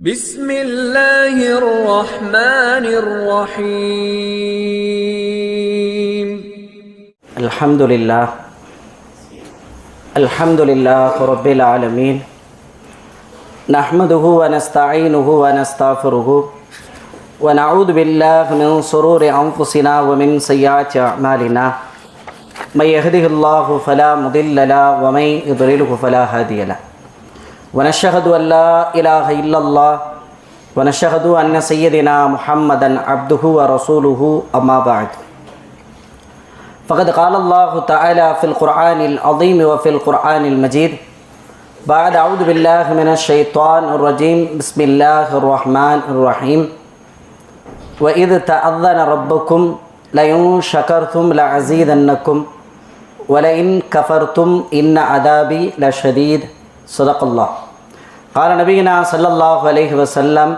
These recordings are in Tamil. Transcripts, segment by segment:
بسم الله الرحمن الرحيم. الحمد لله. الحمد لله رب العالمين. نحمده ونستعينه ونستغفره. ونعوذ بالله من شرور أنفسنا ومن سيئات أعمالنا. من يهده الله فلا مضل له ومن يضلله فلا هادي له. ونشهد أن لا إله إلا الله ونشهد أن سيدنا محمدا عبده ورسوله أما بعد. فقد قال الله تعالى في القرآن العظيم وفي القرآن المجيد بعد أعوذ بالله من الشيطان الرجيم بسم الله الرحمن الرحيم. وإذ تأذن ربكم لئن شكرتم لأزيدنكم ولئن كفرتم إن عذابي لشديد. صدق الله. قال نبينا صلى الله عليه وسلم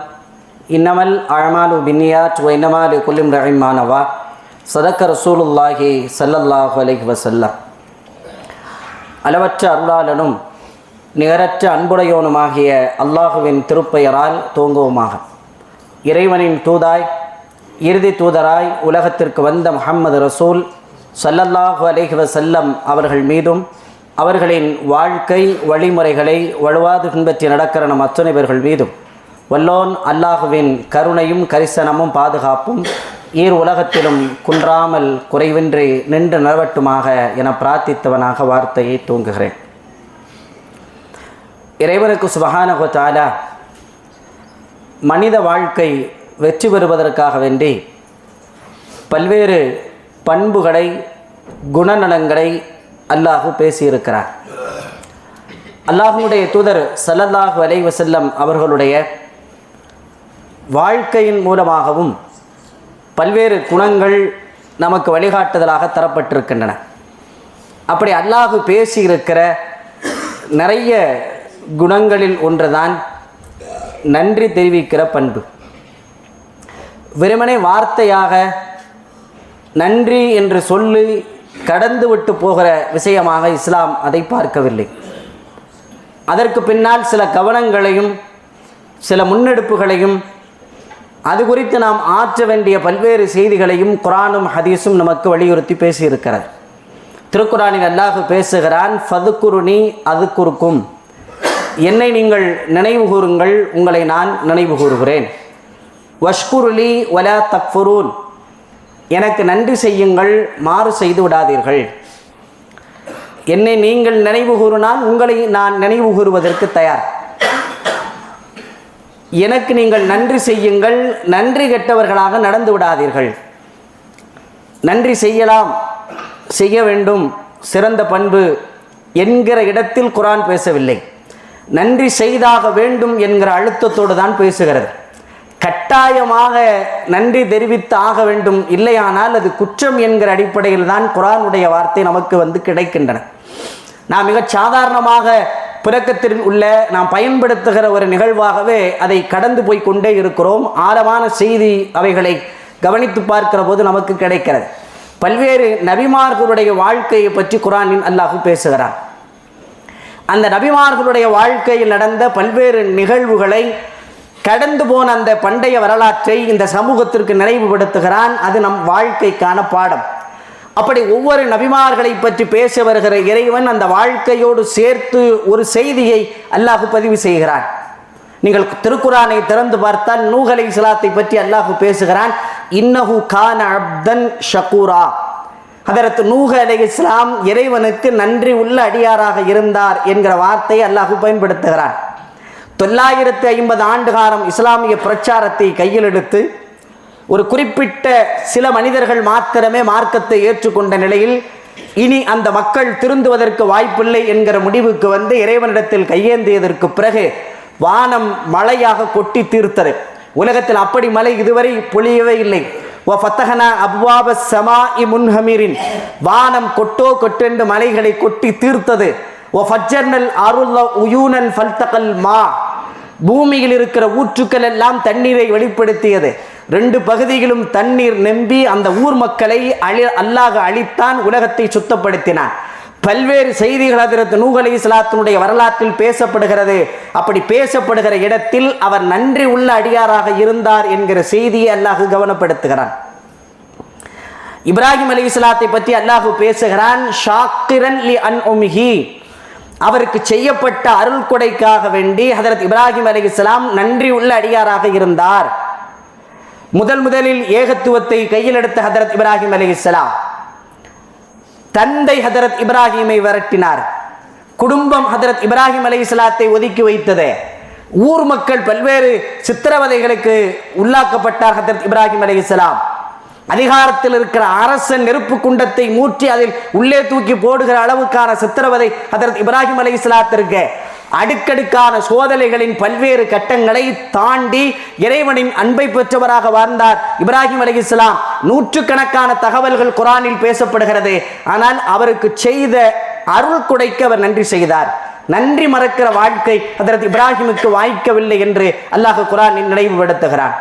إنما الأعمال بالنيات وإنما لكل امرئ ما نوى சதக்க ரசூலுல்லாஹி சல்லல்லாஹு அலைஹி வசல்லம் அளவற்ற அருளாளனும் நிகரற்ற அன்புடையோனுமாகிய அல்லாஹுவின் திருப்பெயரால் தூங்குவோமாக இறைவனின் தூதாய் இறுதி தூதராய் உலகத்திற்கு வந்த முஹம்மது ரசூல் சல்லல்லாஹு அலைஹி வசல்லம் அவர்கள் மீதும் அவர்களின் வாழ்க்கை வழிமுறைகளை வலுவாது பின்பற்றி நடக்கிற நம் அத்தனை பேர்கள் மீதும் வல்லோன் அல்லாஹுவின் கருணையும் கரிசனமும் பாதுகாப்பும் ஈர் உலகத்திலும் குன்றாமல் குறைவின்றி நின்று நிலவட்டுமாக என பிரார்த்தித்தவனாக வார்த்தையை தூங்குகிறேன். இறைவனுக்கு சுபகானகு மனித வாழ்க்கை வெற்றி பெறுவதற்காக வேண்டி பல்வேறு பண்புகளை குணநலங்களை அல்லாஹு பேசியிருக்கிறார். அல்லாஹுடைய தூதர் சல்லல்லாஹு அலை வசல்லம் அவர்களுடைய வாழ்க்கையின் மூலமாகவும் பல்வேறு குணங்கள் நமக்கு வழிகாட்டுதலாக தரப்பட்டிருக்கின்றன. அப்படி அல்லாஹு பேசியிருக்கிற நிறைய குணங்களில் ஒன்றுதான் நன்றி தெரிவிக்கிற பண்பு. வெறுமனே வார்த்தையாக நன்றி என்று சொல்லி கடந்து விட்டு போகிற விஷயமாக இஸ்லாம் அதை பார்க்கவில்லை. அதற்கு பின்னால் சில கவனங்களையும் சில முன்னெடுப்புகளையும் அது குறித்து நாம் ஆற்ற வேண்டிய பல்வேறு செய்திகளையும் குரானும் ஹதீஸும் நமக்கு வலியுறுத்தி பேசியிருக்கிறது. திருக்குறானில் அல்லாஹ் பேசுகிறான் ஃபதுக்குருணி அது குறுக்கும் என்னை நீங்கள் நினைவு கூறுங்கள் உங்களை நான் நினைவு கூறுகிறேன். வஷ்குருலி வலா தக்ஃபுரூன். எனக்கு நன்றி செய்யுங்கள் மாறு செய்து விடாதீர்கள். என்னை நீங்கள் நினைவு கூறினால் உங்களை நான் நினைவு கூறுவதற்கு தயார். எனக்கு நீங்கள் நன்றி செய்யுங்கள் நன்றி கெட்டவர்களாக நடந்து விடாதீர்கள். நன்றி செய்யலாம் செய்ய வேண்டும் சிறந்த பண்பு என்கிற இடத்தில் குரான் பேசவில்லை. நன்றி செய்தாக வேண்டும் என்கிற அழுத்தத்தோடு தான் பேசுகிறது. கட்டாயமாக நன்றி தெரிவித்து ஆக வேண்டும். இல்லையானால் அது குற்றம் என்கிற அடிப்படையில் தான் குரானுடைய வார்த்தை நமக்கு வந்து கிடைக்கின்றன. நாம் மிக சாதாரணமாக பிறக்கத்தில் உள்ள நாம் பயன்படுத்துகிற ஒரு நிகழ்வாகவே அதை கடந்து போய் கொண்டே இருக்கிறோம். ஆழமான செய்தி அவைகளை கவனித்து பார்க்கிற போது நமக்கு கிடைக்கிறது. பல்வேறு நபிமார்களுடைய வாழ்க்கையை பற்றி குரானின் அல்லாஹு பேசுகிறார் அந்த நபிமார்களுடைய வாழ்க்கையில் நடந்த பல்வேறு நிகழ்வுகளை கடந்து போன அந்த பண்டைய வரலாற்றை இந்த சமூகத்திற்கு நினைவுபடுத்துகிறான். அது நம் வாழ்க்கைக்கான பாடம். அப்படி ஒவ்வொரு நபிமார்களை பற்றி பேச வருகிற இறைவன் அந்த வாழ்க்கையோடு சேர்த்து ஒரு செய்தியை அல்லாஹு பதிவு செய்கிறான். நீங்கள் திருக்குறானை திறந்து பார்த்தால் நூகலை இஸ்லாத்தை பற்றி அல்லாஹு பேசுகிறான். இன்னஹு கான அப்தன் ஷக்கூரா அதற்கு நூக அலை இஸ்லாம் இறைவனுக்கு நன்றி உள்ள அடியாராக இருந்தார் என்கிற வார்த்தையை அல்லாஹு பயன்படுத்துகிறான். தொள்ளாயிரத்து ஐம்பது ஆண்டு காலம் இஸ்லாமிய பிரச்சாரத்தை கையில் எடுத்து ஒரு குறிப்பிட்ட சில மனிதர்கள் மாத்திரமே மார்க்கத்தை ஏற்றுக்கொண்ட நிலையில் இனி அந்த மக்கள் திருந்துவதற்கு வாய்ப்பில்லை என்கிற முடிவுக்கு வந்து இறைவனிடத்தில் கையேந்தியதற்கு பிறகு வானம் மழையாக கொட்டி தீர்த்தது. உலகத்தில் அப்படி மழை இதுவரை பொழியவே இல்லை. ஓ ஃபத்தகனா அப்வாப சமா இ முன்ஹமீரின். வானம் கொட்டோ கொட்டென்று மலைகளை கொட்டி தீர்த்தது. ஒ ஃபஜ்ஜர்னல் அருள்ள உயூனன் ஃபல்தகல் மா. பூமியில் இருக்கிற ஊற்றுக்கள் எல்லாம் தண்ணீரை வெளிப்படுத்தியது. ரெண்டு பகுதிகளும் தண்ணீர் நம்பி அந்த ஊர் மக்களை அழி அல்லாஹ் அழித்தான் உலகத்தை சுத்தப்படுத்தினான். பல்வேறு செய்திகள் அதிரத்து நூகலை இஸ்லாத்தினுடைய வரலாற்றில் பேசப்படுகிறது. அப்படி பேசப்படுகிற இடத்தில் அவர் நன்றி உள்ள அடியாராக இருந்தார் என்கிற செய்தியை அல்லாஹ் கவனப்படுத்துகிறான். இப்ராஹிம் அலி இஸ்லாத்தை பற்றி அல்லாஹு பேசுகிறான் ஷாக்கிரன் லி அன் உமிஹி அவருக்கு செய்யப்பட்ட அருள் கொடைக்காக வேண்டி ஹதரத் இப்ராஹிம் அலி இஸ்லாம் நன்றி உள்ள அடியாராக இருந்தார். முதல் முதலில் ஏகத்துவத்தை கையில் எடுத்த ஹதரத் இப்ராஹிம் அலி இஸ்லாம் தந்தை ஹதரத் இப்ராஹிமை விரட்டினார். குடும்பம் ஹதரத் இப்ராஹிம் அலி இஸ்லாத்தை ஒதுக்கி வைத்தது. ஊர் மக்கள் பல்வேறு சித்திரவதைகளுக்கு உள்ளாக்கப்பட்டார் ஹதரத் இப்ராஹிம் அலி இஸ்லாம் அதிகாரத்தில் இருக்கிற அரசன் நெருப்பு குண்டத்தை மூற்றி அதில் உள்ளே தூக்கி போடுகிற அளவுக்கான சித்திரவதை அதற்கு இப்ராஹிம் அலி இஸ்லாத்திற்கு அடுக்கடுக்கான சோதனைகளின் பல்வேறு கட்டங்களை தாண்டி இறைவனின் அன்பை பெற்றவராக வாழ்ந்தார் இப்ராஹிம் அலி இஸ்லாம் நூற்றுக்கணக்கான தகவல்கள் குரானில் பேசப்படுகிறது. ஆனால் அவருக்கு செய்த அருள் கொடைக்கு அவர் நன்றி செய்தார். நன்றி மறக்கிற வாழ்க்கை அதற்கு இப்ராஹிமுக்கு வாய்க்கவில்லை என்று அல்லாஹ் குரானில் நினைவுபடுத்துகிறான்.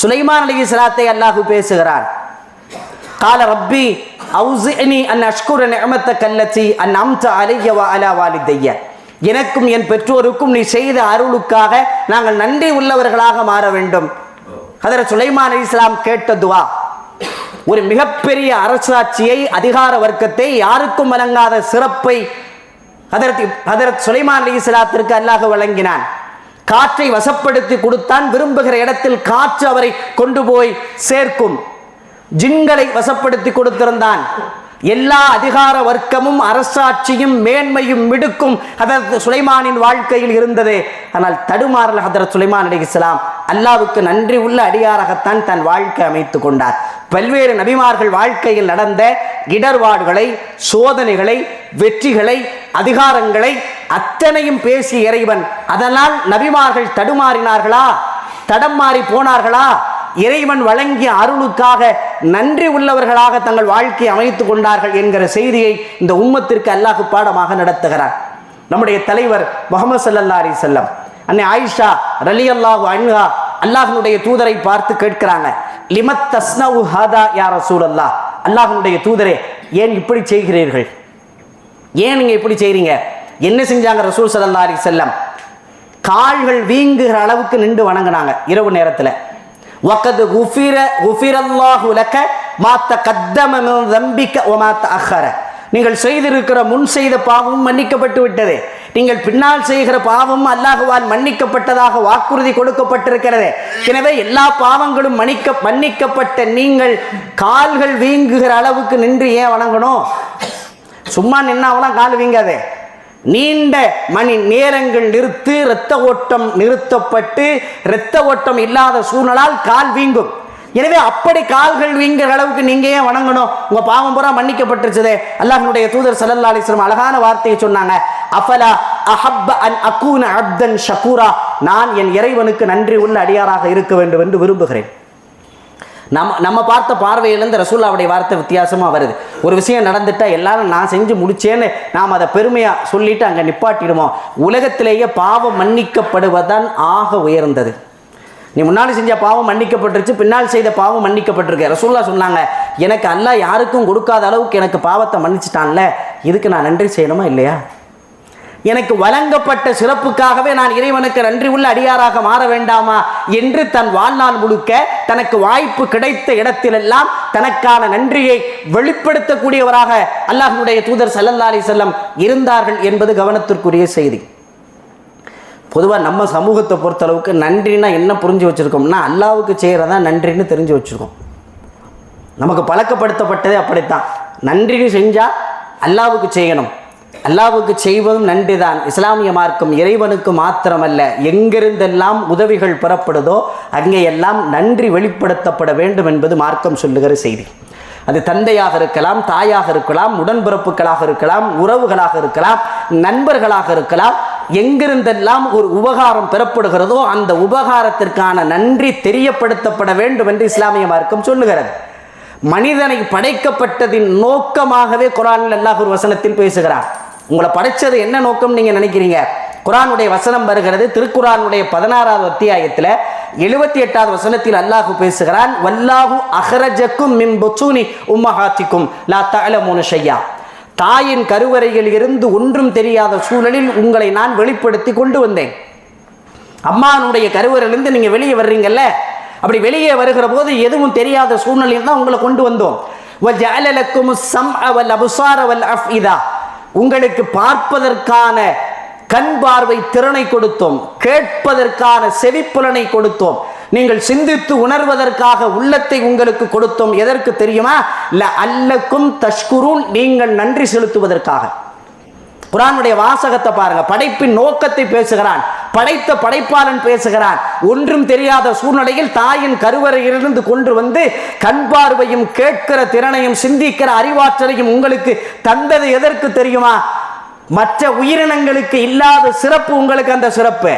சுலைமான் அலி இஸ்லாத்தை அல்லாஹு பேசுகிறான் கால ரப்பி அவுசினி அன் அஷ்குர நிஅமத்த கல்லத்தி அன் அம்த அலைய அலா வாலிதைய. எனக்கும் என் பெற்றோருக்கும் நீ செய்த அருளுக்காக நாங்கள் நன்றி உள்ளவர்களாக மாற வேண்டும். ஹதரத் சுலைமான் அலி இஸ்லாம் கேட்ட துவா ஒரு மிகப்பெரிய அரசாட்சியை அதிகார வர்க்கத்தை யாருக்கும் வழங்காத சிறப்பை ஹதரத் ஹதரத் சுலைமான் அலி இஸ்லாத்திற்கு அல்லாஹ் வழங்கினான். காற்றை வசப்படுத்தி கொடுத்தான் விரும்புகிற இடத்தில் காற்று அவரை கொண்டு போய் சேர்க்கும். ஜின்களை வசப்படுத்தி கொடுத்திருந்தான். எல்லா அதிகார வர்க்கமும் அரசாட்சியும் மேன்மையும் மிடுக்கும் ஹதரத் சுலைமானின் வாழ்க்கையில் இருந்தது. ஆனால் தடுமாறல் ஹதரத் சுலைமான் அலி இஸ்லாம் அல்லாவுக்கு நன்றி உள்ள அடியாராகத்தான் தன் வாழ்க்கை அமைத்து கொண்டார். பல்வேறு நபிமார்கள் வாழ்க்கையில் நடந்த இடர்பாடுகளை சோதனைகளை வெற்றிகளை அதிகாரங்களை அத்தனையும் பேசிய இறைவன். அதனால் நபிமார்கள் தடுமாறினார்களா? தடம் மாறி போனார்களா? இறைவன் வழங்கிய அருளுக்காக நன்றி உள்ளவர்களாக தங்கள் வாழ்க்கையை அமைத்துக் கொண்டார்கள் என்கிற செய்தியை இந்த உம்மத்திற்கு அல்லாஹ் பாடமாக நடத்துகிறார் நம்முடைய தலைவர் முகமது சல்லல்லா அலி செல்லம் அன்னை ஆயிஷா ரலி அல்லாஹு அன்ஹா அல்லாஹனுடைய தூதரை பார்த்து கேட்கிறாங்க லிமத் தஸ்னவு ஹாதா யா ரசூலல்லா அல்லாஹனுடைய தூதரே ஏன் இப்படி செய்கிறீர்கள்? ஏன் நீங்க இப்படி செய்கிறீங்க என்ன செஞ்சாங்க ரசூல் சல்லா அலி செல்லம் கால்கள் வீங்குகிற அளவுக்கு நின்று வணங்கினாங்க இரவு நேரத்தில். வக்கது குஃபிர الله لك ما تقدم من ذنبك وما அஹர நீங்கள் செய்திருக்கிற முன் செய்த பாவம் மன்னிக்கப்பட்டு விட்டது. நீங்கள் பின்னால் செய்கிற பாவம் அல்லாஹுவால் மன்னிக்கப்பட்டதாக வாக்குறுதி கொடுக்கப்பட்டிருக்கிறது. எனவே எல்லா பாவங்களும் மன்னிக்க மன்னிக்கப்பட்ட நீங்கள் கால்கள் வீங்குகிற அளவுக்கு நின்று ஏன் வணங்கணும்? சும்மா நின்னாவெல்லாம் கால் வீங்காதே. நீண்ட மணி நேரங்கள் நிறுத்து இரத்த ஓட்டம் நிறுத்தப்பட்டு இரத்த ஓட்டம் இல்லாத சூழ்நலால் கால் வீங்கும். எனவே அப்படி கால்கள் வீங்குற அளவுக்கு நீங்க ஏன் வணங்கணும்? உங்க பாவம் பூரா மன்னிக்கப்பட்டுருச்சதே. அல்லாஹனுடைய தூதர் ஸல்லல்லாஹு அலிஸ்லம் அழகான வார்த்தையை சொன்னாங்க. அஃபலா அஹப் அன் அக்கூன அப்தன் ஷகூரா. நான் என் இறைவனுக்கு நன்றி உள்ள அடியாராக இருக்க வேண்டும் என்று விரும்புகிறேன். நம்ம நம்ம பார்த்த பார்வையிலேருந்து ரசூல்லாவுடைய வார்த்தை வித்தியாசமாக வருது. ஒரு விஷயம் நடந்துட்டா எல்லாரும் நான் செஞ்சு முடிச்சேன்னு நாம் அதை பெருமையாக சொல்லிட்டு அங்கே நிப்பாட்டிடுவோம். உலகத்திலேயே பாவம் மன்னிக்கப்படுவதுதான் ஆக உயர்ந்தது. நீ முன்னாடி செஞ்ச பாவம் மன்னிக்கப்பட்டுருச்சு பின்னால் செய்த பாவம் மன்னிக்கப்பட்டிருக்கு. ரசூல்லா சொன்னாங்க எனக்கு அல்லா யாருக்கும் கொடுக்காத அளவுக்கு எனக்கு பாவத்தை மன்னிச்சிட்டான்ல இதுக்கு நான் நன்றி செய்யணுமா இல்லையா? எனக்கு வழங்கப்பட்ட சிறப்புக்காகவே நான் இறைவனுக்கு நன்றி உள்ள அடியாராக மாற வேண்டாமா என்று தன் வாழ்நாள் முழுக்க தனக்கு வாய்ப்பு கிடைத்த இடத்திலெல்லாம் தனக்கான நன்றியை வெளிப்படுத்தக்கூடியவராக அல்லாஹனுடைய தூதர் சல்லல்லா அலி செல்லம் இருந்தார்கள் என்பது கவனத்திற்குரிய செய்தி. பொதுவாக நம்ம சமூகத்தை பொறுத்தளவுக்கு நன்றினா என்ன புரிஞ்சு வச்சுருக்கோம்னா அல்லாவுக்கு செய்கிறதா நன்றின்னு தெரிஞ்சு வச்சுருக்கோம். நமக்கு பழக்கப்படுத்தப்பட்டதே அப்படித்தான். நன்றின்னு செஞ்சால் அல்லாவுக்கு செய்யணும். அல்லாவுக்கு செய்வதும் நன்றிதான். இஸ்லாமிய மார்க்கம் இறைவனுக்கு மாத்திரமல்ல. எங்கிருந்தெல்லாம் உதவிகள் பெறப்படுதோ அங்கே எல்லாம் நன்றி வெளிப்படுத்தப்பட வேண்டும் என்பது மார்க்கம் சொல்லுகிற செய்தி. அது தந்தையாக இருக்கலாம் தாயாக இருக்கலாம் உடன்பிறப்புகளாக இருக்கலாம் உறவுகளாக இருக்கலாம் நண்பர்களாக இருக்கலாம். எங்கிருந்தெல்லாம் ஒரு உபகாரம் பெறப்படுகிறதோ அந்த உபகாரத்திற்கான நன்றி தெரியப்படுத்தப்பட வேண்டும் என்று இஸ்லாமிய மார்க்கம் சொல்லுகிறது. மனிதனை படைக்கப்பட்டதின் நோக்கமாகவே குரானில் அல்லாஹ் ஒரு வசனத்தில் பேசுகிறார் உங்களை படைச்சது என்ன நோக்கம் நீங்கள் நினைக்கிறீங்க? குரானுடைய வசனம் வருகிறது திருக்குறானுடைய பதினாறாவது அத்தியாயத்தில் எழுபத்தி எட்டாவது வசனத்தில் அல்லாஹு பேசுகிறான் வல்லாஹு அஹரஜக்கும் மின் பொச்சூனி உம்மஹாத்திக்கும் லா தகலமோனு ஷையா. தாயின் கருவறையில் இருந்து ஒன்றும் தெரியாத சூழலில் உங்களை நான் வெளிப்படுத்தி கொண்டு வந்தேன். அம்மானுடைய கருவறையிலிருந்து நீங்கள் வெளியே வர்றீங்கல்ல? அப்படி வெளியே வருகிற போது எதுவும் தெரியாத சூழ்நிலையில் தான் உங்களை கொண்டு வந்தோம். வல் சம் சம்அ வல் அபுசார அஃப் இதா உங்களுக்கு பார்ப்பதற்கான கண் பார்வை திறனை கொடுத்தோம் கேட்பதற்கான செவிப்புலனை கொடுத்தோம். நீங்கள் சிந்தித்து உணர்வதற்காக உள்ளத்தை உங்களுக்கு கொடுத்தோம். எதற்கு தெரியுமா? ல அல்லக்கும் தஷ்குரூன் நீங்கள் நன்றி செலுத்துவதற்காக. குரானுடைய வாசகத்தை பாருங்க. படைப்பின் நோக்கத்தை பேசுகிறான். படைத்த படைப்பாளன் பேசுகிறான். ஒன்றும் தெரியாத சூழ்நிலையில் தாயின் கருவறையிலிருந்து கொண்டு வந்து கண் பார்வையும் கேட்கிற திறனையும் சிந்திக்கிற அறிவாற்றலையும் உங்களுக்கு தந்தது எதற்கு தெரியுமா? மற்ற உயிரினங்களுக்கு இல்லாத சிறப்பு உங்களுக்கு அந்த சிறப்பு.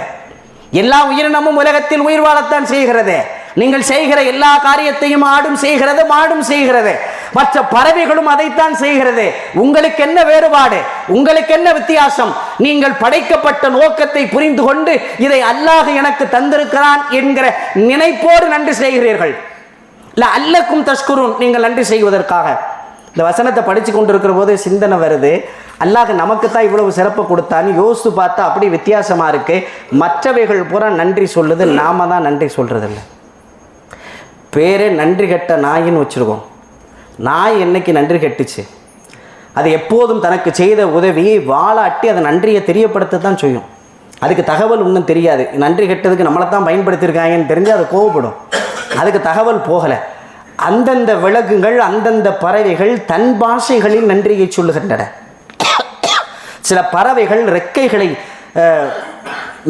எல்லா உயிரினமும் உலகத்தில் உயிர் வாழத்தான் செய்கிறது. நீங்கள் செய்கிற எல்லா காரியத்தையும் ஆடும் செய்கிறது மாடும் செய்கிறது. மற்ற பறவைகளும் அதைத்தான் செய்கிறது. உங்களுக்கு என்ன வேறுபாடு? உங்களுக்கு என்ன வித்தியாசம்? நீங்கள் படைக்கப்பட்ட நோக்கத்தை புரிந்து கொண்டு இதை அல்லாஹ் எனக்கு தந்திருக்கிறான் என்கிற நினைப்போடு நன்றி செய்கிறீர்கள். இல்லை அல்லக்கும் தஷ்குரும் நீங்கள் நன்றி செய்வதற்காக. இந்த வசனத்தை படித்து கொண்டிருக்கிற போது சிந்தனை வருது. அல்லாஹ் நமக்கு தான் இவ்வளவு சிறப்பு கொடுத்தான்னு யோசித்து பார்த்தா அப்படி வித்தியாசமாக இருக்கு. மற்றவைகள் பூரா நன்றி சொல்லுது. நாம தான் நன்றி சொல்றதில்ல. பேரே நன்றி கெட்ட நாயின்னு வச்சுருக்கோம். நாய் என்னைக்கு நன்றி கெட்டுச்சு? அது எப்போதும் தனக்கு செய்த உதவியை வாழாட்டி அதை நன்றியை தெரியப்படுத்த தான் செய்யும். அதுக்கு தகவல் ஒன்றும் தெரியாது. நன்றி கெட்டதுக்கு நம்மளை தான் பயன்படுத்தியிருக்காங்கன்னு தெரிஞ்சு அது கோவப்படும். அதுக்கு தகவல் போகலை. அந்தந்த விலங்குகள் அந்தந்த பறவைகள் தன் பாஷைகளில் நன்றியை சொல்லுகின்றன. சில பறவைகள் ரெக்கைகளை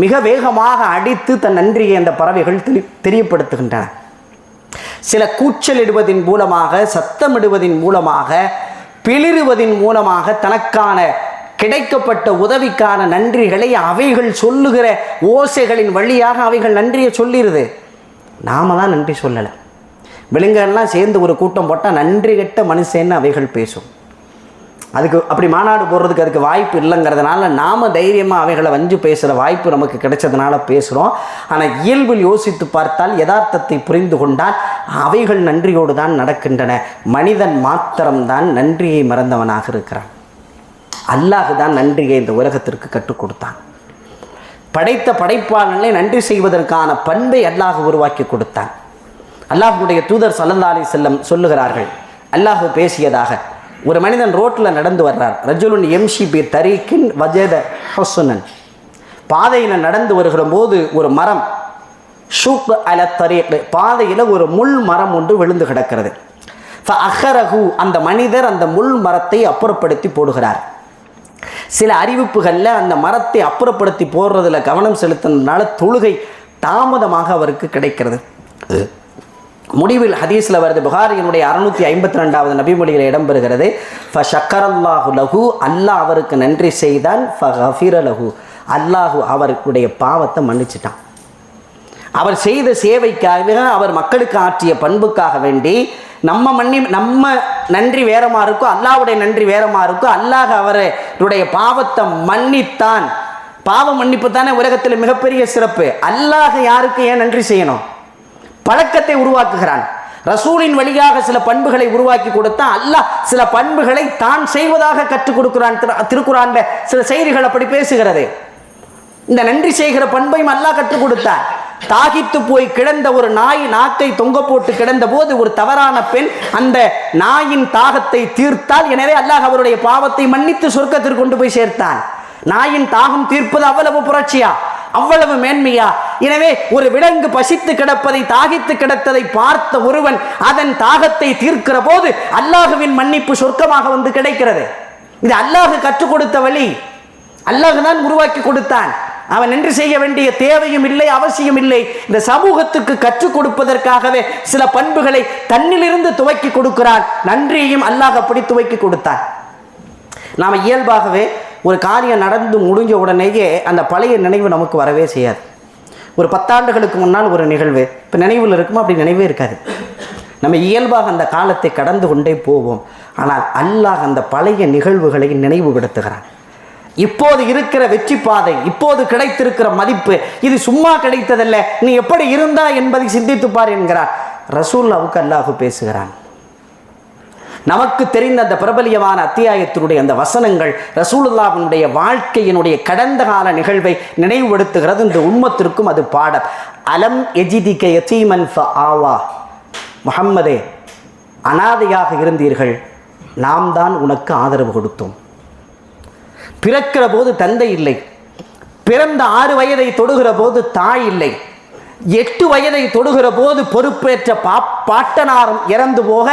மிக வேகமாக அடித்து தன் நன்றியை அந்த பறவைகள் தெரி தெரியப்படுத்துகின்றன. சில கூச்சலிடுவதின் மூலமாக சத்தமிடுவதின் மூலமாக பிளிறுவதின் மூலமாக தனக்கான கிடைக்கப்பட்ட உதவிக்கான நன்றிகளை அவைகள் சொல்லுகிற ஓசைகளின் வழியாக அவைகள் நன்றியை சொல்லிடுது நாம தான் நன்றி சொல்லலை. விலங்குகள்லாம் சேர்ந்து ஒரு கூட்டம் போட்டால் நன்றி கெட்ட மனுஷன்னு அவைகள் பேசும்? அதுக்கு அப்படி மாநாடு போடுறதுக்கு அதுக்கு வாய்ப்பு இல்லைங்கிறதுனால நாம் தைரியமாக அவைகளை வஞ்சு பேசுகிற வாய்ப்பு நமக்கு கிடைச்சதுனால பேசுகிறோம் ஆனால் இயல்பில் யோசித்து பார்த்தால் யதார்த்தத்தை புரிந்து கொண்டால் அவைகள் நன்றியோடு தான் நடக்கின்றன. மனிதன் மாத்திரம்தான் நன்றியை மறந்தவனாக இருக்கிறான். அல்லாஹ் தான் நன்றியை இந்த உலகத்திற்கு கற்றுக் கொடுத்தான். படைத்த படைப்பாளனை நன்றி செய்வதற்கான பண்பை அல்லாஹ் உருவாக்கி கொடுத்தான். அல்லாஹுடைய தூதர் சல்லந்தாலி செல்லம் சொல்லுகிறார்கள். அல்லாஹு பேசியதாக ஒரு மனிதன் ரோட்டில் நடந்து வர்றார். ரஜுலுன் எம்ஷிபி தரீக்கின் வஜேத ஹொசுனன் பாதையில் நடந்து வருகிற போது ஒரு மரம் ஷூக் அல தரீக் பாதையில் ஒரு முள் மரம் ஒன்று விழுந்து கிடக்கிறது. அஹரஹு அந்த மனிதர் அந்த முள் மரத்தை அப்புறப்படுத்தி போடுகிறார். சில அறிவிப்புகளில் அந்த மரத்தை அப்புறப்படுத்தி போடுறதுல கவனம் செலுத்தினால தொழுகை தாமதமாக அவருக்கு கிடைக்கிறது. முடிவில் ஹதீஸில் வருது. புகாரியினுடைய அறுநூத்தி ஐம்பத்தி ரெண்டாவது நபிமொழியில் இடம்பெறுகிறது. ஃப ஷக்கரல்லாஹு லஹு அல்லாஹ் அவருக்கு நன்றி செய்தான். ஃப ஹஃபிர லகு அல்லாஹு அவருடைய பாவத்தை மன்னிச்சிட்டான். அவர் செய்த சேவைக்காக அவர் மக்களுக்கு ஆற்றிய பண்புக்காக வேண்டி நம்ம மன்னி நம்ம நன்றி வேறமாக இருக்கும் அல்லாஹ்வுடைய நன்றி வேறமாக இருக்கும் அல்லாஹ் அவருடைய பாவத்தை மன்னித்தான். பாவ மன்னிப்பு தானே உலகத்தில் மிகப்பெரிய சிறப்பு. அல்லாஹ் யாருக்கு ஏன் நன்றி செய்யணும்? பழக்கத்தை உருவாக்குகிறான். ரசூலின் வழியாக சில பண்புகளை உருவாக்கி கொடுத்தா அல்லாஹ் சில பண்புகளை தான் செய்வதாக கற்றுக் கொடுக்கிறான் திரு- திருக்குறான்ல சில செய்திகள் அப்படி பேசுகிறது. இந்த நன்றி செய்கிற பண்பையும் அல்லாஹ் கற்றுக் கொடுத்தார் தாகித்து போய் கிடந்த ஒரு நாய் நாக்கை தொங்க போட்டு கிடந்த போது ஒரு தவறான பெண் அந்த நாயின் தாகத்தை தீர்த்தால் எனவே அல்லாஹ் அவருடைய பாவத்தை மன்னித்து சொர்க்கத்திற்கு கொண்டு போய் சேர்த்தான். நாயின் தாகம் தீர்ப்பது அவ்வளவு புரட்சியா? அவ்வளவு மேன்மையா? எனவே ஒரு விலங்கு பசித்து கிடப்பதை தாகித்து கிடத்ததை பார்த்த ஒருவன் அதன் தாகத்தை தீர்க்கிற போது அல்லாஹுவின் மன்னிப்பு சொர்க்கமாக வந்து கிடைக்கிறது. இது அல்லாஹு கற்றுக் கொடுத்த வழி. அல்லாஹு தான் உருவாக்கி கொடுத்தான். அவன் நன்றி செய்ய வேண்டிய தேவையும் இல்லை அவசியம் இல்லை. இந்த சமூகத்துக்கு கற்றுக் கொடுப்பதற்காகவே சில பண்புகளை தன்னிலிருந்து துவக்கி கொடுக்கிறான். நன்றியையும் அல்லாஹ் அப்படி துவக்கி கொடுத்தான். நாம் இயல்பாகவே ஒரு காரியம் நடந்து முடிஞ்ச உடனேயே அந்த பழைய நினைவு நமக்கு வரவே செய்யாது. ஒரு பத்தாண்டுகளுக்கு முன்னால் ஒரு நிகழ்வு. இப்போ நினைவில் இருக்குமா? அப்படி நினைவே இருக்காது. நம்ம இயல்பாக அந்த காலத்தை கடந்து கொண்டே போவோம். ஆனால் அல்லாஹ் அந்த பழைய நிகழ்வுகளை நினைவுபடுத்துகிறான். இப்போது இருக்கிற வெற்றி பாதை இப்போது கிடைத்திருக்கிற மதிப்பு இது சும்மா கிடைத்ததல்ல நீ எப்படி இருந்தா என்பதை சிந்தித்துப்பார் என்கிறார் ரசூல்லாவுக்கு அல்லாஹ் பேசுகிறான். நமக்கு தெரிந்த அந்த பிரபலியமான அத்தியாயத்தினுடைய அந்த வசனங்கள் ரசூலுல்லாவினுடைய வாழ்க்கையினுடைய கடந்த கால நிகழ்வை நினைவுபடுத்துகிறது. இந்த உண்மத்திற்கும் அது பாடம். அலம் எஜிதிக யதீமன் ஆவா முகம்மதே அனாதையாக இருந்தீர்கள். நாம் தான் உனக்கு ஆதரவு கொடுத்தோம். பிறக்கிற போது தந்தை இல்லை. பிறந்த ஆறு வயதை தொடுகிற போது தாய் இல்லை. எட்டு வயதை தொடுகிற போது பொறுப்பேற்ற பா பாட்டனாரும் இறந்து போக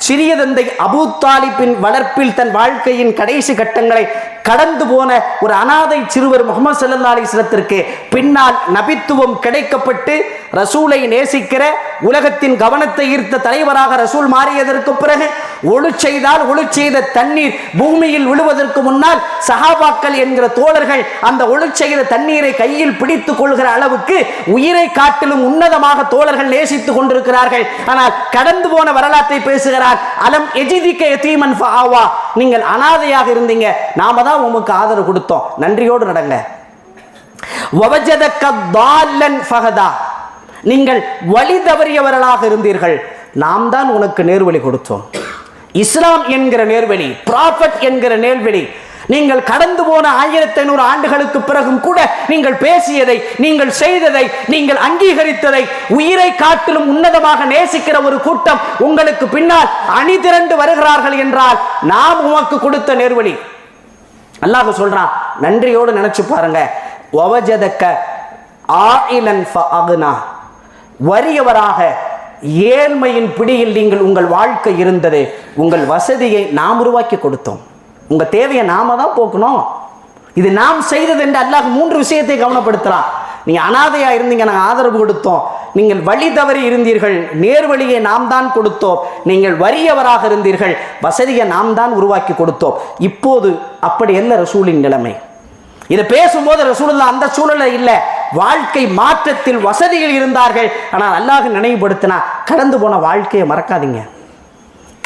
சிறிய தந்தை அபூ தாலிபின் வளர்ப்பில் தன் வாழ்க்கையின் கடைசி கட்டங்களை கடந்து போன ஒரு அனாதை சிறுவர் முகமது சல்லா அலிஸ்லத்திற்கு பின்னால் நபித்துவம் கிடைக்கப்பட்டு ரசூலை நேசிக்கிற உலகத்தின் கவனத்தை ஈர்த்த தலைவராக ரசூல் மாறியதற்கு பிறகு ஒளி செய்தால் ஒளி செய்த தண்ணீர் பூமியில் விழுவதற்கு முன்னால் சஹாபாக்கள் என்கிற தோழர்கள் அந்த ஒளி செய்த தண்ணீரை கையில் பிடித்துக் கொள்கிற அளவுக்கு உயிரை காட்டிலும் உன்னதமாக தோழர்கள் நேசித்துக் கொண்டிருக்கிறார்கள். ஆனால் கடந்து போன வரலாற்றை பேசுகிறார் அலம் எஜிதிக்க எத்தீமன் ஆவா நீங்கள் அனாதையாக இருந்தீங்க. நாம தான் உமக்கு ஆதரவு கொடுத்தோம். நன்றியோடு நடங்க. நீங்கள் வழி தவறியவர்களாக இருந்தீர்கள். நாம் தான் உனக்கு நேர்வழி கொடுத்தோம். இஸ்லாம் என்கிற நேர்வழி ப்ராஃபட் என்கிற நேர்வழி நீங்கள் கடந்து போன ஆயிரத்தி ஐநூறு ஆண்டுகளுக்கு பிறகும் கூட நீங்கள் பேசியதை நீங்கள் செய்ததை நீங்கள் அங்கீகரித்ததை உயிரை காட்டிலும் உன்னதமாக நேசிக்கிற ஒரு கூட்டம் உங்களுக்கு பின்னால் அணிதிரண்டு வருகிறார்கள் என்றால் நாம் உமக்கு கொடுத்த நேர்வழி. அல்லாஹ் சொல்றான் நன்றியோடு நினைச்சு பாருங்க. ஆயிலன் வறியவராக ஏழ்மையின் பிடியில் நீங்கள் உங்கள் வாழ்க்கை இருந்தது உங்கள் வசதியை நாம் உருவாக்கி கொடுத்தோம். உங்க தேவையை நாம தான் போக்கணும். இது நாம் செய்தது என்று அல்லாஹ் மூன்று விஷயத்தை கவனப்படுத்தலாம் நீ அனாதையா இருந்தீங்க நாங்கள் ஆதரவு கொடுத்தோம். நீங்கள் வழி தவறி இருந்தீர்கள் நேர்வழியை நாம் தான் கொடுத்தோம். நீங்கள் வறியவராக இருந்தீர்கள் வசதியை நாம் தான் உருவாக்கி கொடுத்தோம். இப்போது அப்படி அல்ல ரசூலின் நிலைமை. இதை பேசும்போது ரசூலுல்லா அந்த சூழலை இல்லை. வாழ்க்கை மாற்றத்தில் வசதிகள் இருந்தார்கள். ஆனால் அல்லாஹ் நினைவுபடுத்தினா கடந்து போன வாழ்க்கையை மறக்காதீங்க.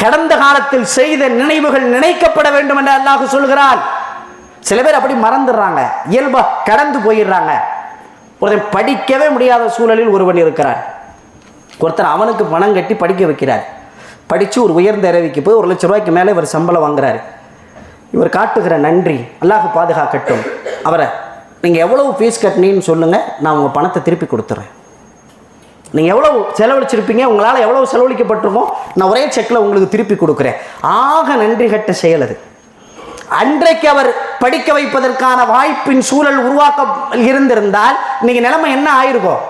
கடந்த காலத்தில் செய்த நினைவுகள் நினைக்கப்பட வேண்டும் என்று அல்லாஹ் சொல்கிறான். சில பேர் அப்படி மறந்துடுறாங்க. இயல்பா கடந்து போயிடுறாங்க. ஒருத்தன் படிக்கவே முடியாத சூழலில் ஒருவன் இருக்கிறான். ஒருத்தர் அவனுக்கு பணம் கட்டி படிக்க வைக்கிறார். படித்து ஒரு உயர்ந்த இறவிக்கு போய் ஒரு லட்ச ரூபாய்க்கு மேலே இவர் சம்பளம் வாங்குறாரு. இவர் காட்டுகிற நன்றி அல்லாஹ் பாதுகாக்கட்டும். அவரை நீங்கள் எவ்வளவு ஃபீஸ் கட்டினீன்னு சொல்லுங்கள் நான் உங்கள் பணத்தை திருப்பி கொடுத்துட்றேன் நீங்கள் எவ்வளவு செலவழிச்சிருப்பீங்க உங்களால் எவ்வளவு செலவழிக்கப்பட்டிருக்கோம் நான் ஒரே செக்கில் உங்களுக்கு திருப்பி கொடுக்குறேன். ஆக நன்றி கட்ட செயல் அது. அன்றைக்கு அவர் படிக்க வைப்பதற்கான வாய்ப்பின் சூழல் உருவாக்க இருந்திருந்தால் இன்னைக்கு நிலைமை என்ன ஆயிருக்கும்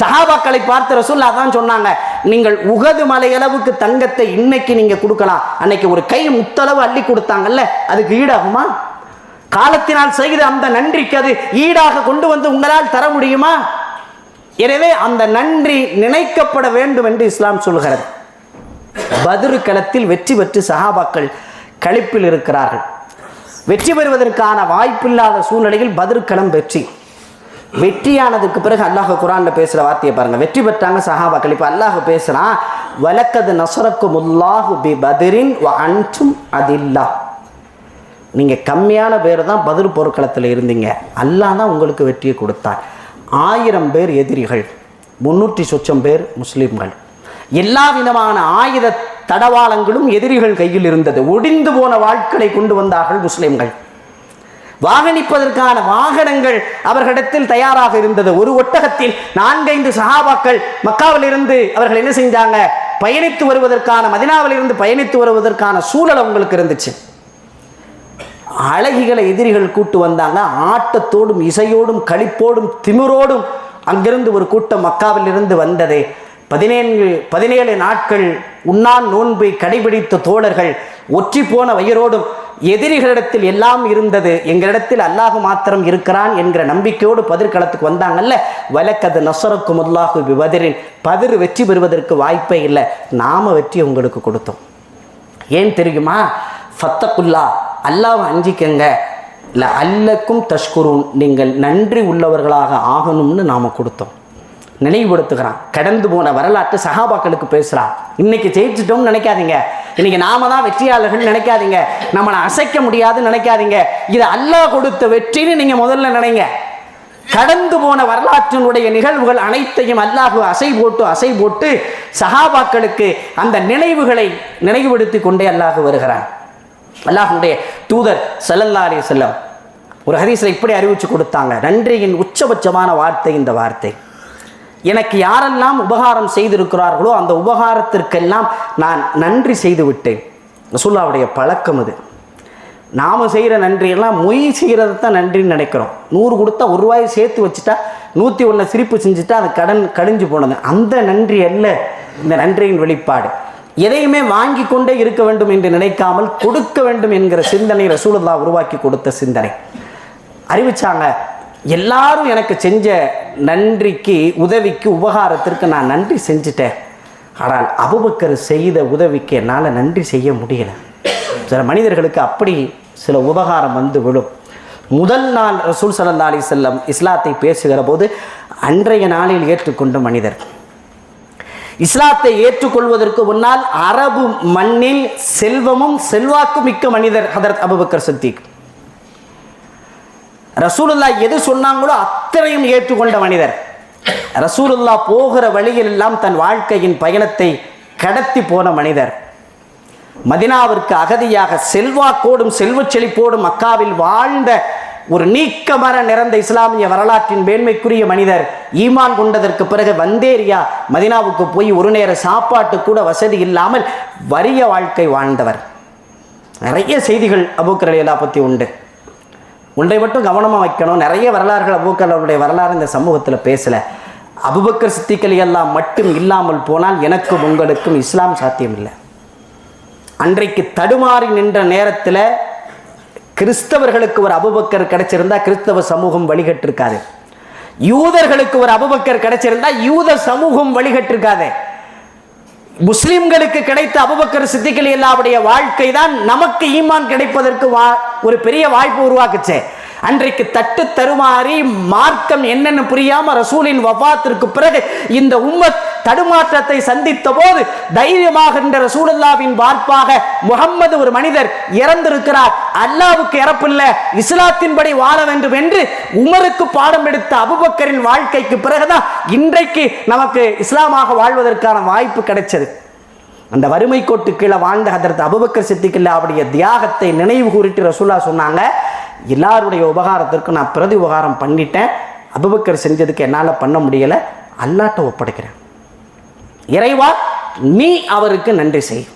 சஹாபாக்களை பார்த்த ரசூல்லா தான் சொன்னாங்க நீங்கள் உகது மலையளவுக்கு தங்கத்தை இன்னைக்கு நீங்க கொடுக்கலாம். அன்னைக்கு ஒரு கை முத்தளவு அள்ளி கொடுத்தாங்கல்ல அதுக்கு ஈடாகுமா காலத்தினால் செய்த அந்த நன்றிக்கு அது ஈடாக கொண்டு வந்து உங்களால் தர முடியுமா? எனவே அந்த நன்றி நினைக்கப்பட வேண்டும் என்று இஸ்லாம் சொல்கிறது. பதிரு களத்தில் வெற்றி பெற்று சஹாபாக்கள் களிப்பில் இருக்கிறார்கள். வெற்றி பெறுவதற்கான வாய்ப்பில்லாத சூழ்நிலையில் பதிர்களம் களம் வெற்றி. வெற்றியானதுக்கு பிறகு அல்லாஹ் குரான்ல பேசுகிற வார்த்தையை பாருங்க. வெற்றி பெற்றாங்க சஹாபாக்கள். இப்போ அல்லாஹ் பேசுறான் வலக்கது நசுரக்கும் உல்லாஹு பி பதிரின் வ அன்சும் அதில்லா. நீங்கள் கம்மியான பேர் தான் பதில் பொருட்களத்தில் இருந்தீங்க. அல்லாஹ் தான் உங்களுக்கு வெற்றியை கொடுத்தார் ஆயிரம் பேர் எதிரிகள் முன்னூற்றி சொச்சம் பேர் முஸ்லீம்கள். எல்லா விதமான ஆயுத தடவாளங்களும் எதிரிகள் கையில் இருந்தது. ஒடிந்து போன வாழ்க்கை கொண்டு வந்தார்கள் முஸ்லிம்கள். வாகனிப்பதற்கான வாகனங்கள் அவர்களிடத்தில் தயாராக இருந்தது. ஒரு ஒட்டகத்தில் நான்கைந்து சகாபாக்கள் மக்காவிலிருந்து அவர்கள் என்ன செஞ்சாங்க? பயணித்து வருவதற்கான மதினாவிலிருந்து பயணித்து வருவதற்கான சூழல் அவங்களுக்கு இருந்துச்சு. அழகிகளை எதிரிகள் கூட்டு வந்தாங்க ஆட்டத்தோடும் இசையோடும் களிப்போடும் திமிரோடும் அங்கிருந்து ஒரு கூட்டம் மக்காவிலிருந்து வந்தது. பதினேழு பதினேழு நாட்கள் உண்ணான் நோன்பை கடைபிடித்த தோழர்கள் ஒற்றி போன வயிறோடும் எதிரிகளிடத்தில் எல்லாம் இருந்தது. எங்களிடத்தில் அல்லாஹ் மாத்திரம் இருக்கிறான் என்கிற நம்பிக்கையோடு பதிர்களத்துக்கு வந்தாங்கல்ல. வலக்கது நொசரக்கும் அல்லாஹு பதிரின் பதிர் வெற்றி பெறுவதற்கு வாய்ப்பே இல்லை. நாம வெற்றி உங்களுக்கு கொடுத்தோம். ஏன் தெரியுமா? ஃபத்தகுல்லா அல்லாவை அஞ்சிக்கங்க இல்லை அல்லக்கும் தஷ்குருன். நீங்கள் நன்றி உள்ளவர்களாக ஆகணும்னு நாம் கொடுத்தோம். நினைவுபடுத்துகிறான். கடந்து போன வரலாற்று சகாபாக்களுக்கு பேசுகிறான் இன்னைக்கு ஜெயிச்சிட்டோம்னு நினைக்காதீங்க. இன்னைக்கு நாம தான் வெற்றியாளர்கள் நினைக்காதீங்க. நம்மளை அசைக்க முடியாதுன்னு நினைக்காதீங்க. இது அல்லாஹ் கொடுத்த வெற்றின்னு நீங்கள் முதல்ல நினைங்க. கடந்து போன வரலாற்றினுடைய நிகழ்வுகள் அனைத்தையும் அல்லாஹு அசை போட்டு அசை போட்டு சகாபாக்களுக்கு அந்த நினைவுகளை நினைவுபடுத்தி கொண்டே அல்லாஹு வருகிறான். அல்லாஹனுடைய தூதர் சல்லல்லா அலி செல்லம் ஒரு ஹதீஸில் இப்படி அறிவிச்சு கொடுத்தாங்க. நன்றியின் உச்சபட்சமான வார்த்தை இந்த வார்த்தை. எனக்கு யாரெல்லாம் உபகாரம் செய்திருக்கிறார்களோ அந்த உபகாரத்திற்கெல்லாம் நான் நன்றி செய்து விட்டேன். ரசூல்லாவுடைய பழக்கம் அது. நாம் செய்கிற நன்றியெல்லாம் மொய் செய்கிறது தான் நன்றின்னு நினைக்கிறோம். நூறு கொடுத்தா ஒரு ரூபாய் சேர்த்து வச்சுட்டா நூற்றி ஒன்று சிரிப்பு செஞ்சுட்டா அது கடன் கடிஞ்சு போனது. அந்த நன்றி அல்ல. இந்த நன்றியின் வெளிப்பாடு. எதையுமே வாங்கி கொண்டே இருக்க வேண்டும் என்று நினைக்காமல் கொடுக்க வேண்டும் என்கிற சிந்தனை ரசூலுல்லா உருவாக்கி கொடுத்த சிந்தனை. அறிவிச்சாங்க எல்லாரும் எனக்கு செஞ்ச நன்றிக்கு உதவிக்கு உபகாரத்திற்கு நான் நன்றி செஞ்சுட்டேன். ஆனால் அபுபக்கர் செய்த உதவிக்கு என்னால் நன்றி செய்ய முடியலை. சில மனிதர்களுக்கு அப்படி சில உபகாரம் வந்து விழும். முதல் நாள் ரசூல் சல்லா அலி செல்லம் இஸ்லாத்தை பேசுகிற போது அன்றைய நாளில் ஏற்றுக்கொண்ட மனிதர். இஸ்லாத்தை ஏற்றுக்கொள்வதற்கு முன்னால் அரபு மண்ணில் செல்வமும் செல்வாக்கு மிக்க மனிதர் ஹதரத் அபுபக்கர் சித்திக். ரசூலுல்லா எது சொன்னாங்களோ அத்தனையும் ஏற்றுக்கொண்ட மனிதர். ரசூலுல்லா போகிற வழியில் எல்லாம் தன் வாழ்க்கையின் பயணத்தை கடத்தி போன மனிதர். மதினாவிற்கு அகதியாக செல்வாக்கோடும் செல்வச் செழிப்போடும் மக்காவில் வாழ்ந்த ஒரு நீக்கமர நிறந்த இஸ்லாமிய வரலாற்றின் மேன்மைக்குரிய மனிதர் ஈமான் கொண்டதற்கு பிறகு வந்தேரியா மதினாவுக்கு போய் ஒரு நேர சாப்பாட்டு கூட வசதி இல்லாமல் வறிய வாழ்க்கை வாழ்ந்தவர். நிறைய செய்திகள் அபூக்கர் பற்றி உண்டு. ஒன்றை மட்டும் கவனமாக வைக்கணும். நிறைய வரலாறுகள் அபூக்கர் அவருடைய வரலாறு இந்த சமூகத்தில் பேசலை. அபுபக்கர் சித்திகள் எல்லாம் மட்டும் இல்லாமல் போனால் எனக்கும் உங்களுக்கும் இஸ்லாம் சாத்தியம் இல்லை அன்றைக்கு தடுமாறி நின்ற நேரத்தில் கிறிஸ்தவர்களுக்கு ஒரு அபுபக்கர் கிடைச்சிருந்தா கிறிஸ்தவ சமூகம் வழிகட்டிருக்காது. யூதர்களுக்கு ஒரு அபுபக்கர் கிடைச்சிருந்தா யூத சமூகம் வழிகட்டிருக்காது. முஸ்லிம்களுக்கு கிடைத்த அபுபக்கர் சித்திகள் எல்லாவுடைய வாழ்க்கை தான் நமக்கு ஈமான் கிடைப்பதற்கு வா ஒரு பெரிய வாய்ப்பு உருவாக்குச்சு. அன்றைக்கு தட்டு தருமாறி மார்க்கம் என்னென்னு புரியாம ரசூலின் வபாத்திற்கு பிறகு இந்த உம்மத் தடுமாற்றத்தை சந்தித்த போது தைரியமாக ரசூலல்லாவின் ரசூலுல்லாவின் வார்ப்பாக முகம்மது ஒரு மனிதர் இறந்திருக்கிறார். அல்லாவுக்கு இறப்பில்லை இஸ்லாத்தின்படி வாழ வேண்டும் என்று உமருக்கு பாடம் எடுத்த அபுபக்கரின் வாழ்க்கைக்கு பிறகுதான் இன்றைக்கு நமக்கு இஸ்லாமாக வாழ்வதற்கான வாய்ப்பு கிடைச்சது. அந்த வறுமை கோட்டு கீழே வாழ்ந்த அதற்கு அபுபக்கர் சித்திக்கில்லாவுடைய தியாகத்தை நினைவு கூறிட்டு ரசூல்லா சொன்னாங்க எல்லாருடைய உபகாரத்திற்கும் நான் பிரதி உபகாரம் பண்ணிட்டேன். அபுபக்கர் செஞ்சதுக்கு என்னால் பண்ண முடியலை. அல்லாட்ட ஒப்படைக்கிறேன். இறைவா நீ அவருக்கு நன்றி செய்.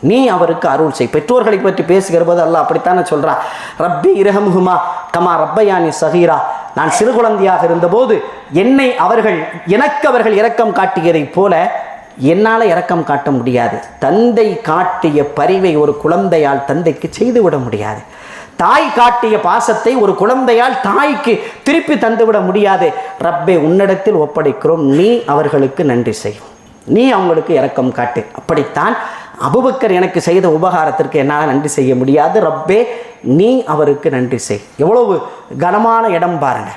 நீ அவருக்கு அருள் செய். பெற்றோர்களை பற்றி பேசுகிற போது அல்ல அப்படித்தானே சொல்கிறா ரப்பி இரஹமுஹுமா கமா ரப்பயானி சஹீரா நான் சிறு குழந்தையாக இருந்தபோது என்னை அவர்கள் எனக்கு அவர்கள் இரக்கம் காட்டியதைப் போல என்னால் இரக்கம் காட்ட முடியாது. தந்தை காட்டிய பரிவை ஒரு குழந்தையால் தந்தைக்கு செய்துவிட முடியாது. தாய் காட்டிய பாசத்தை ஒரு குழந்தையால் தாய்க்கு திருப்பி தந்துவிட முடியாது. ரப்பே உன்னிடத்தில் ஒப்படைக்கிறோம். நீ அவர்களுக்கு நன்றி செய். நீ அவங்களுக்கு இரக்கம் காட்டு. அப்படித்தான் அபுபக்கர் எனக்கு செய்த உபகாரத்திற்கு என்னால் நன்றி செய்ய முடியாது. ரப்பே நீ அவருக்கு நன்றி செய். எவ்வளவு கனமான இடம் பாருங்க.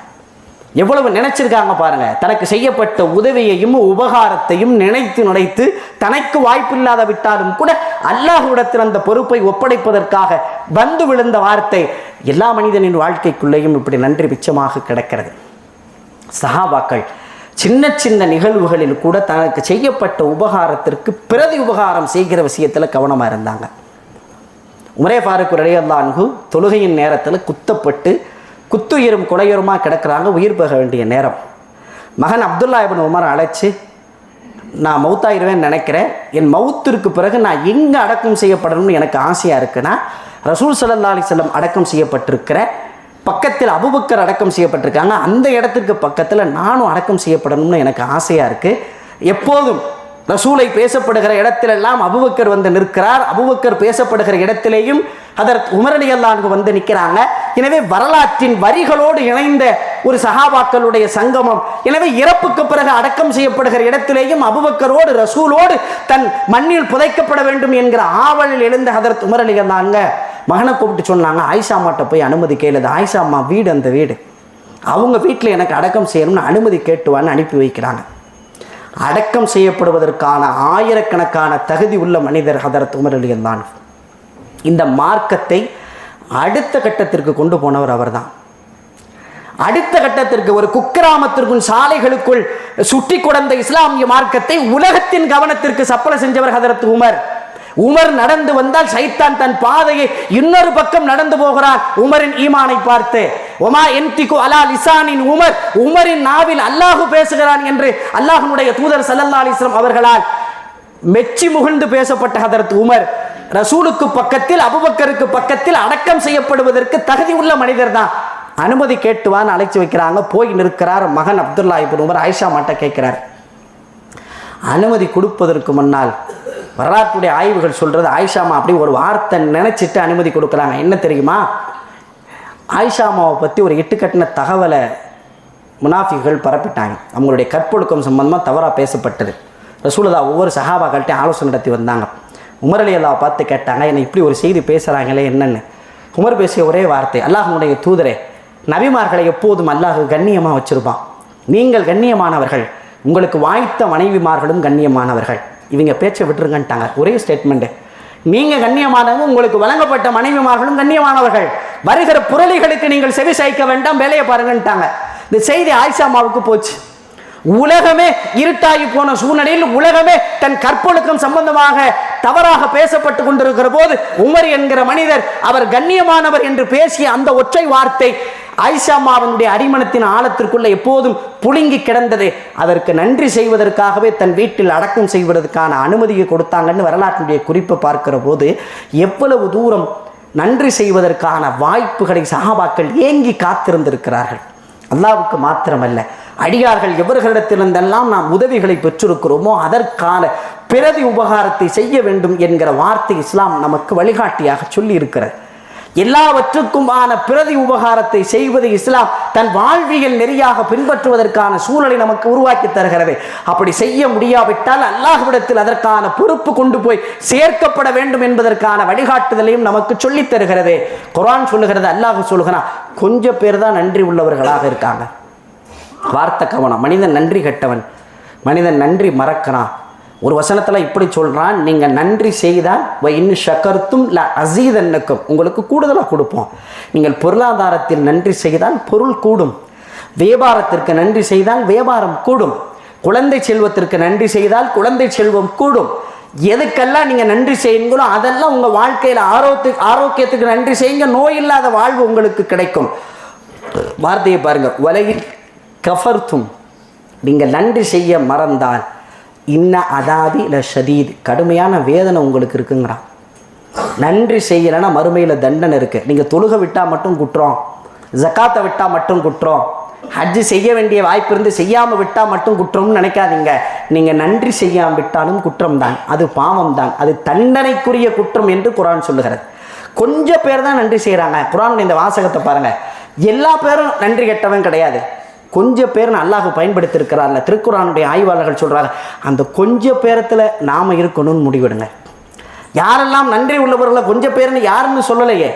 எவ்வளவு நினைச்சிருக்காங்க பாருங்க. தனக்கு செய்யப்பட்ட உதவியையும் உபகாரத்தையும் நினைத்து நினைத்து தனக்கு வாய்ப்பில்லாத விட்டாலும் கூட அல்லாஹுடத்தில் அந்த பொறுப்பை ஒப்படைப்பதற்காக வந்து விழுந்த வார்த்தை எல்லா மனிதனின் வாழ்க்கைக்குள்ளேயும் இப்படி நன்றி மிச்சமாக கிடக்கிறது. சஹாபாக்கள் சின்ன சின்ன நிகழ்வுகளில் கூட தனக்கு செய்யப்பட்ட உபகாரத்திற்கு பிரதி உபகாரம் செய்கிற விஷயத்தில் கவனமாக இருந்தாங்க. உமரே ஃபாரூக் ரலியல்லான்கு தொழுகையின் நேரத்தில் குத்தப்பட்டு குத்துயிரும் கொலையுருமாக கிடக்கிறாங்க உயிர் பெற வேண்டிய நேரம். மகன் அப்துல்லா இபின் உமர் அழைச்சி நான் மௌத்தாயிருவேன்னு நினைக்கிறேன். என் மௌத்திற்கு பிறகு நான் எங்கே அடக்கம் செய்யப்படணும்னு எனக்கு ஆசையாக இருக்குன்னா ரசூல் சல்லா அலிசல்லம் அடக்கம் செய்யப்பட்டிருக்கிற பக்கத்தில் அபுபக்கர் அடக்கம் செய்யப்பட்டிருக்காங்க. அந்த இடத்திற்கு பக்கத்தில் நானும் அடக்கம் செய்யப்படணும்னு எனக்கு ஆசையாக இருக்குது எப்போதும் ரசூலை பேசப்படுகிற இடத்திலெல்லாம் அபுபக்கர் வந்து நிற்கிறார். அபுபக்கர் பேசப்படுகிற இடத்திலேயும் அதற்கு உமரடியல்லான்கு வந்து நிற்கிறாங்க. எனவே வரலாற்றின் வரிகளோடு இணைந்த ஒரு சகாபாக்களுடைய சங்கமம். எனவே இறப்புக்கு பிறகு அடக்கம் செய்யப்படுகிற இடத்திலேயும் அபுபக்கரோடு ரசூலோடு தன் மண்ணில் புதைக்கப்பட வேண்டும் என்கிற ஆவலில் எழுந்த ஹதரத் உமரடியல்லாங்க மகனை கூப்பிட்டு சொன்னாங்க ஆயிஷா அம்மாட்ட போய் அனுமதி கேளுது ஆயிஷா அம்மா வீடு அந்த வீடு. அவங்க வீட்டில் எனக்கு அடக்கம் செய்யணும்னு அனுமதி கேட்டுவான்னு அனுப்பி வைக்கிறாங்க. அடக்கம் செய்யப்படுவதற்கான ஆயிரக்கணக்கான தகுதி உள்ள மனிதர் ஹதரத் உமர் அலியன் இந்த மார்க்கத்தை அடுத்த கட்டத்திற்கு கொண்டு போனவர் அவர்தான். அடுத்த கட்டத்திற்கு ஒரு குக்கிராமத்திற்கும் சாலைகளுக்குள் சுற்றி கொடந்த இஸ்லாமிய மார்க்கத்தை உலகத்தின் கவனத்திற்கு சப்பலை செஞ்சவர் ஹதரத் உமர். உமர் நடந்து வந்தால் சைத்தான் தன் பாதையை இன்னொரு பக்கம் நடந்து போகிறார். உமரின் ஈமானை பார்த்து ஒமா என்திகு அலா லிசானின் உமர். உமரின் நாவில் அல்லாஹு பேசுகிறான் என்று அல்லாஹ்வுடைய தூதர் சல்லல்லா அலைஹி அவர்களால் மெச்சி முகிழ்ந்து பேசப்பட்ட ஹதரத் உமர். ரசூலுக்கு பக்கத்தில் அபுபக்கருக்கு பக்கத்தில் அடக்கம் செய்யப்படுவதற்கு தகுதி உள்ள மனிதர் தான். அனுமதி கேட்டுவான்னு அழைச்சி வைக்கிறாங்க. போய் நிற்கிறார் மகன் அப்துல்லா இப்போ உமர். ஆயிஷா மாட்ட கேட்கிறார். அனுமதி கொடுப்பதற்கு முன்னால் வரலாற்றுடைய ஆய்வுகள் சொல்றது ஆயிஷாமா அப்படி ஒரு வார்த்தை நினைச்சிட்டு அனுமதி கொடுக்குறாங்க. என்ன தெரியுமா? ஆயிஷாமாவை பற்றி ஒரு இட்டுக்கட்டின தகவலை முனாஃபிகள் பரப்பிட்டாங்க. அவங்களுடைய கற்பொழுக்கம் சம்பந்தமாக தவறாக பேசப்பட்டது. ரசூலதா ஒவ்வொரு சஹாபாக்கள்கிட்டையும் ஆலோசனை நடத்தி வந்தாங்க. உமர் அலி அல்லாவை பார்த்து கேட்டாங்க என்னை இப்படி ஒரு செய்தி பேசுகிறாங்களே என்னன்னு? உமர் பேசிய ஒரே வார்த்தை அல்லாஹனுடைய தூதரே நபிமார்களை எப்போதும் அல்லாஹ் கண்ணியமாக வச்சிருப்பான். நீங்கள் கண்ணியமானவர்கள் உங்களுக்கு வாய்த்த மனைவிமார்களும் கண்ணியமானவர்கள். இவங்க பேச்சை விட்டுருங்கன்ட்டாங்க. ஒரே ஸ்டேட்மெண்ட்டு நீங்கள் கண்ணியமானவங்க உங்களுக்கு வழங்கப்பட்ட மனைவிமார்களும் கண்ணியமானவர்கள். வருகிற புரளிகளுக்கு நீங்கள் செவி சாய்க்க வேண்டாம் வேலையை பாருங்கன்ட்டாங்க. இந்த செய்தி ஆயிஷாமாவுக்கு போச்சு. உலகமே இருட்டாகி போன சூழ்நிலையில் உலகமே தன் கற்பொழுக்கம் சம்பந்தமாக தவறாக பேசப்பட்டு கொண்டிருக்கிற போது உமர் என்கிற மனிதர் அவர் கண்ணியமானவர் என்று பேசிய அந்த ஒற்றை வார்த்தை ஆயிஷாமாவனுடைய அடிமனத்தின் ஆழத்திற்குள்ள எப்போதும் புழுங்கி கிடந்தது. அதற்கு நன்றி செய்வதற்காகவே தன் வீட்டில் அடக்கம் செய்வதற்கான அனுமதியை கொடுத்தாங்கன்னு வரலாற்றினுடைய குறிப்பை பார்க்கிற போது எவ்வளவு தூரம் நன்றி செய்வதற்கான வாய்ப்புகளை சகாபாக்கள் ஏங்கி காத்திருந்திருக்கிறார்கள். அல்லாவுக்கு மாத்திரமல்ல அடியார்கள் எவர்களிடத்திலிருந்தெல்லாம் நாம் உதவிகளை பெற்றிருக்கிறோமோ அதற்கான பிரதி உபகாரத்தை செய்ய வேண்டும் என்கிற வார்த்தை இஸ்லாம் நமக்கு வழிகாட்டியாக சொல்லி இருக்கிறது எல்லாவற்றுக்குமான பிரதி உபகாரத்தை செய்வது இஸ்லாம் தன் வாழ்வியல் நெறியாக பின்பற்றுவதற்கான சூழலை நமக்கு உருவாக்கி தருகிறது. அப்படி செய்ய முடியாவிட்டால் அல்லாஹ்விடத்தில் அதற்கான பொறுப்பு கொண்டு போய் சேர்க்கப்பட வேண்டும் என்பதற்கான வழிகாட்டுதலையும் நமக்கு சொல்லித் தருகிறது. குரான் சொல்லுகிறது அல்லாஹ் சொல்லுகிறான் கொஞ்சம் பேர் தான் நன்றி உள்ளவர்களாக இருக்காங்க. வார்த்தை கவனம். மனிதன் நன்றி கெட்டவன். மனிதன் நன்றி மறக்கிறான். ஒரு வசனத்தில் இப்படி சொல்கிறான் நீங்கள் நன்றி செய்தால் வ இன்னும் ஷக்கர்த்தும் ல அசீதன்னுக்கும் உங்களுக்கு கூடுதலாக கொடுப்போம். நீங்கள் பொருளாதாரத்தில் நன்றி செய்தால் பொருள் கூடும். வியாபாரத்திற்கு நன்றி செய்தால் வியாபாரம் கூடும். குழந்தை செல்வத்திற்கு நன்றி செய்தால் குழந்தை செல்வம் கூடும். எதுக்கெல்லாம் நீங்கள் நன்றி செய்யுங்களோ அதெல்லாம் உங்கள் வாழ்க்கையில் ஆரோக்கிய ஆரோக்கியத்துக்கு நன்றி செய்யுங்க. நோய் இல்லாத வாழ்வு உங்களுக்கு கிடைக்கும். வார்த்தையை பாருங்கள் உலகில் கஃபர்த்தும் நீங்கள் நன்றி செய்ய மறந்தால் இன்ன அதாதி ல ஷதீத். கடுமையான வேதனை உங்களுக்கு இருக்குங்கிறான். நன்றி செய்யலைன்னா மறுமையில் தண்டனை இருக்குது நீங்கள் தொழுக விட்டால் மட்டும் குற்றம். ஜக்காத்தை விட்டால் மட்டும் குற்றம். ஹஜ்ஜு செய்ய வேண்டிய வாய்ப்பு இருந்து செய்யாமல் விட்டால் மட்டும் குற்றம்னு நினைக்காதீங்க. நீங்கள் நன்றி செய்யாமல் விட்டாலும் குற்றம் தான் அது பாவம் தான் அது தண்டனைக்குரிய குற்றம் என்று குரான் சொல்லுகிறது. கொஞ்சம் பேர் தான் நன்றி செய்கிறாங்க குரானுடைய இந்த வாசகத்தை பாருங்கள் எல்லா பேரும் நன்றி கெட்டவன் கிடையாது. கொஞ்சம் பேர் அல்லாஹ் பயன்படுத்தியிருக்கிறார்ல திருக்குறானுடைய ஆய்வாளர்கள் சொல்கிறாங்க அந்த கொஞ்சம் பேரத்தில் நாம் இருக்கணும்னு முடிவெடுங்க. யாரெல்லாம் நன்றி உள்ளவர்களை கொஞ்சம் பேர்னு யாருன்னு சொல்லலையே.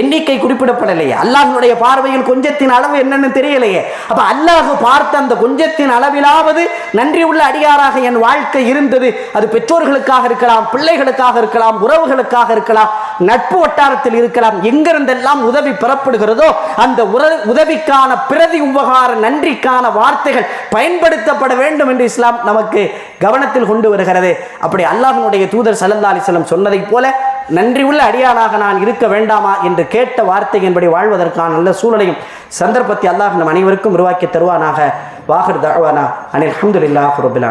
எண்ணிக்கை குறிப்பிடப்படலையே. அல்லாஹினுடைய பார்வையில் கொஞ்சத்தின் அளவு என்னன்னு தெரியலையே. அப்ப அல்லாஹ் பார்த்த அந்த கொஞ்சத்தின் அளவிலாவது நன்றி உள்ள அடியாராக என் வாழ்க்கை இருந்தது. அது பெற்றோர்களுக்காக இருக்கலாம் பிள்ளைகளுக்காக இருக்கலாம் உறவுகளுக்காக இருக்கலாம் நட்பு வட்டாரத்தில் இருக்கலாம். எங்கிருந்தெல்லாம் உதவி பெறப்படுகிறதோ அந்த உதவிக்கான பிரதி உபகார நன்றிக்கான வார்த்தைகள் பயன்படுத்தப்பட வேண்டும் என்று இஸ்லாம் நமக்கு கவனத்தில் கொண்டு வருகிறது. அப்படி அல்லாஹ்வினுடைய தூதர் சல்லா அலைஹி சொன்னதைப் போல நன்றி உள்ள அடியானாக நான் இருக்க வேண்டாமா என்று கேட்ட வார்த்தையின்படி வாழ்வதற்கான நல்ல சூழலையும் சந்தர்ப்பத்தை அல்லாஹ் நம் அனைவருக்கும் உருவாக்கி தருவானாக. வாஹர் தஅவானா. அனில் அஹமதுல்லா ரப்பில்